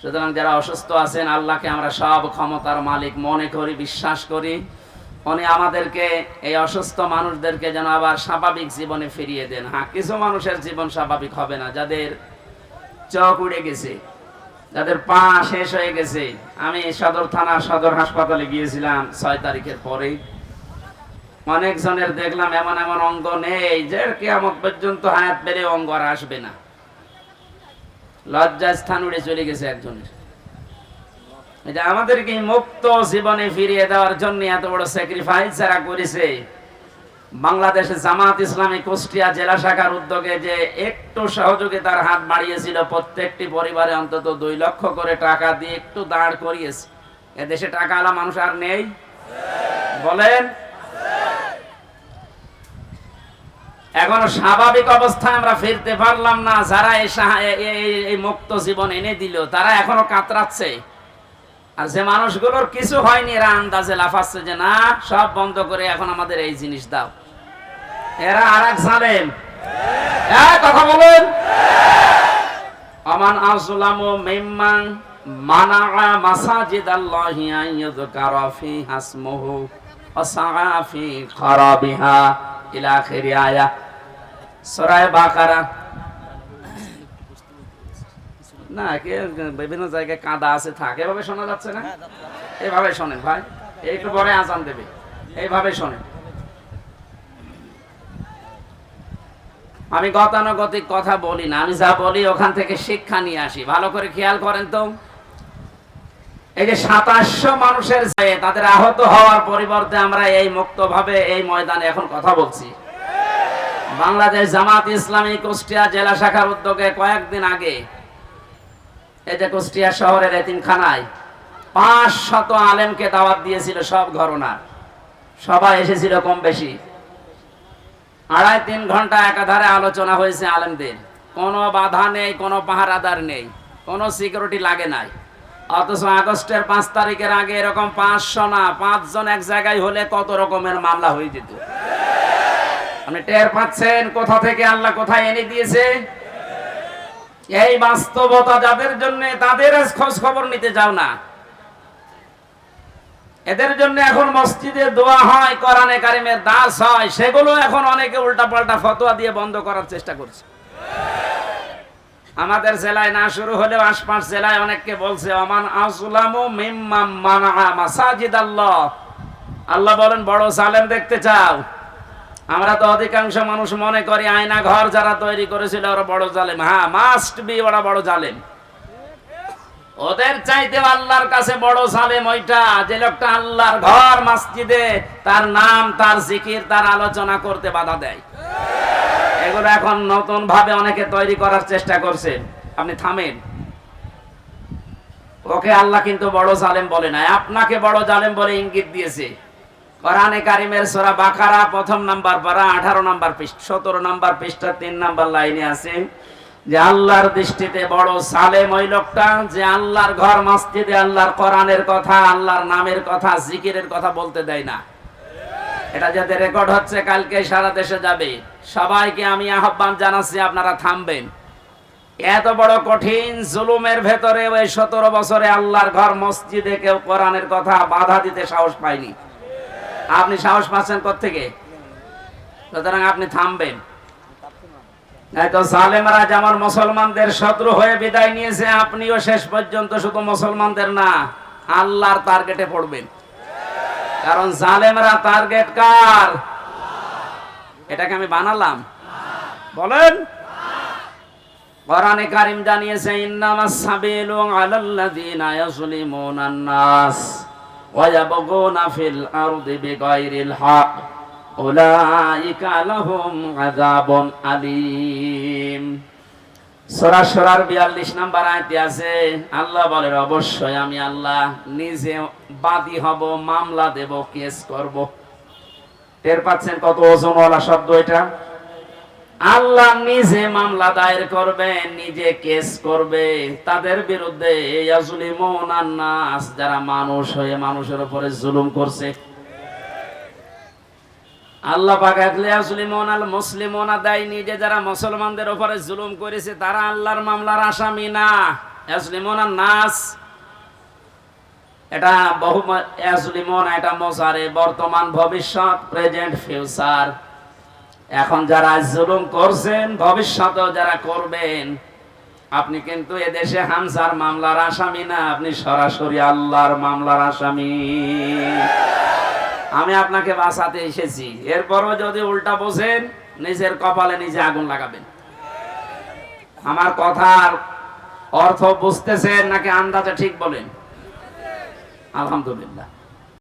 সুতরাং যারা অসুস্থ আছেন, আল্লাহকে আমরা সব ক্ষমতার মালিক মনে করি, বিশ্বাস করি। উনি আমাদেরকে, এই অসুস্থ মানুষদেরকে যেন আবার স্বাভাবিক জীবনে ফিরিয়ে দেন। হ্যাঁ কিছু মানুষের জীবন স্বাভাবিক হবে না। যাদের চোখ উড়ে গেছে, যাদের পা শেষ হয়ে গেছে, আমি সদর থানা, সদর হাসপাতালে গিয়েছিলাম ছয় তারিখের পরে অনেকজনের দেখলাম এমন এমন অঙ্গ নেই, যে কেমন পর্যন্ত হায়াত বেড়ে অঙ্গ আর আসবে না। লজ্জা স্থান উড়ে চলে গেছে একজনের। এটা আমাদেরকে মুক্ত জীবনে ফিরিয়ে দেওয়ার জন্য এত বড় স্যাক্রিফাইস যারা করেছে, বাংলাদেশে জামাত ইসলামী কুষ্টিয়া জেলা শাখার উদ্যোগে যে একটু সহযোগিতার হাত বাড়িয়েছিল, প্রত্যেকটি পরিবারে অন্তত দুই লক্ষ করে টাকা দিয়ে একটু দাঁড় করিয়েছে। এদেশে টাকা আলা মানুষ আর নেই? বলেন এখনও স্বাভাবিক অবস্থায় আমরা ফিরতে পারলাম না। যারা এই মুক্ত জীবন এনে দিল, তারা এখনও কাতরাচ্ছে। আর যে মানুষগুলোর কিছু হয়নি, এরা আন্দাজে লাফাচ্ছে যে, না, সব বন্ধ করে এখন আমাদের এই জিনিস দাও। এরা আর এক জালেম। হ্যাঁ কথা বলুন। আমান আজলামু মিম্মান মানাআ মাসাজিদাল্লাহি আন ইউযকারা ফিহা ইসমুহু ওয়া সাআ ফি খারাবিহা ইলা আখিরি আয়া। সূরা বাকারা। না, কে বিভিন্ন জায়গায় কাদা আছে, থাকে, এভাবে শোনা যাচ্ছে না? এভাবে শোনেন ভাই, একটু পরে আজান দেবে। এইভাবে শোনেন আমি গতানুগতিক কথা বলি না, আমি যা বলি ওখান থেকে শিক্ষা নিয়ে আসি। ভালো করে খেয়াল করেন তো। এই যে সাতাশশো মানুষের তাদের আহত হওয়ার পরিবর্তে আমরা এই মুক্ত ভাবে এই ময়দানে এখন কথা বলছি। বাংলাদেশ জামাত ইসলামী কুষ্টিয়া জেলা শাখার উদ্যোগে কয়েকদিন আগে যে কুষ্টিয়া শহরের এতিমখানায় পাঁচ শত আলেমকে দাওয়াত দিয়েছিল সব ঘরনার। সবাই এসেছিল কম বেশি। আড়াই তিন ঘণ্টা একাধারে আলোচনা হয়েছে আলেমদের। কোনো বাধা নেই, কোনো পাহারাদার নেই, কোনো সিকিউরিটি লাগে নাই। অথচ আগস্টের পাঁচ তারিখের আগে এরকম পাঁচশো না, পাঁচজন এক জায়গায় হলে কত রকমের মামলা হয়ে যেত। আপনি টের পাচ্ছেন কোথা থেকে আল্লাহ কোথায় এনে দিয়েছে? এই বাস্তবতা যাদের জন্য তাদের খোঁজ খবর নিতে যাও না। এদের জন্য এখন মসজিদে দোয়া হয়, কোরআনে কারিমের দাস হয়, সেগুলো এখন অনেকে উল্টা পাল্টা ফতোয়া দিয়ে বন্ধ করার চেষ্টা করছে। আমাদের জেলায় না শুরু হলেও আশপাশ জেলায় অনেককে বলছে অমান আসলামু মিম্মাম মানা মাসাজিদ আল্লাহ আল্লাহ বলেন, বড় জালেম দেখতে চাও। আমরা তো অধিকাংশ মানুষ মনে করি আয়না ঘর যারা তৈরি করেছিল ওরা বড় জালেম। হ্যাঁ মাস্ট বি ওরা বড় জালেম। ওদের চাইতে আল্লাহর কাছে বড় জালেম ওইটা যে লোকটা আল্লাহর ঘর, মসজিদে তার নাম, তার জিকির, তার আলোচনা করতে বাধা দেয়। এগুলো এখন নতুন ভাবে অনেকে তৈরি করার চেষ্টা করছে। আপনি থামেন। ওকে আল্লাহ কিন্তু বড় জালেম বলে নাই। আপনাকে বড় জালেম বলে ইঙ্গিত দিয়েছে। কোরআনে কারিমের সূরা বাকারা প্রথম নাম্বার পারা 18 নাম্বার পৃষ্ঠা 17 নাম্বার পৃষ্ঠা 3 নাম্বার লাইনে আছে যে আল্লাহর দৃষ্টিতে বড় সালেম ওই লোকটা যে আল্লাহর ঘর মসজিদে আল্লাহর কোরআনের কথা, আল্লাহর নামের কথা, জিকিরের কথা বলতে দেয় না। এটা যাতে রেকর্ড হচ্ছে, কালকে সারা দেশে যাবে। সবাইকে আমি আহ্বান জানাচ্ছি, আপনারা থামবেন। এত বড় কঠিন জুলুমের ভেতরে ওই সতেরো বছরে আল্লাহর ঘর মসজিদে কেউ কোরআনের কথা বাধা দিতে সাহস পায়নি। আপনি সাহস পাচ্ছেন থেকে সুতরাং আপনি থামবেন। তো যেমন মুসলমানদের শত্রু হয়ে বিদায় নিয়েছে, আপনিও শেষ পর্যন্ত শুধু মুসলমানদের না, আল্লাহর টার্গেটে পড়বেন। কারণ জালেমরা টার্গেট কার? এটাকে আমি বানালাম। বলেন। কোরআনে কারিম জানিয়েছে, ইন্নামাস সাবিলু আলাল্লাযিনা ইয়াজলিমুনান নাস। ইয়াবগুনা ফিল আরদি বিগাইরিল হক, উলাইকা লাহুম আযাবুন আলীম। সূরা সূরার 42 নাম্বার আয়াতে আছে, আল্লাহ বলেন, অবশ্যই আমি আল্লাহ নিজে বাদী হব, মামলা দেব, কেস করব। টের পাচ্ছেন কত ওজনওয়ালা শব্দ এটা? আল্লাহ নিজে মামলা দায়ের করবে, নিজে কেস করবে। তাদের বিরুদ্ধে যারা মানুষ হয়ে মানুষের উপরে জুলুম করছে। আল্লাহ মুসলিমুনা দায় নিজে যারা মুসলমানদের উপরে জুলুম করেছে, তারা আল্লাহর মামলার আসামি না। নাস এটা বহু এটা মোসারে বর্তমান ভবিষ্যৎ, প্রেজেন্ট, ফিউচার। এখন যারা জুলুম করছেন, ভবিষ্যতেও যারা করবেন, আপনি কিন্তু এদেশে হামসার মামলার আসামি না, আপনি সরাসরি আল্লাহর মামলার আসামি। আমি আপনাকে বাঁচাতে এসেছি। এরপরও যদি উল্টা বোঝেন, নিজের কপালে নিজে আগুন লাগাবেন। আমার কথার অর্থ বুঝতেছেন নাকি আন্দাজে ঠিক বলেন? আলহামদুলিল্লাহ।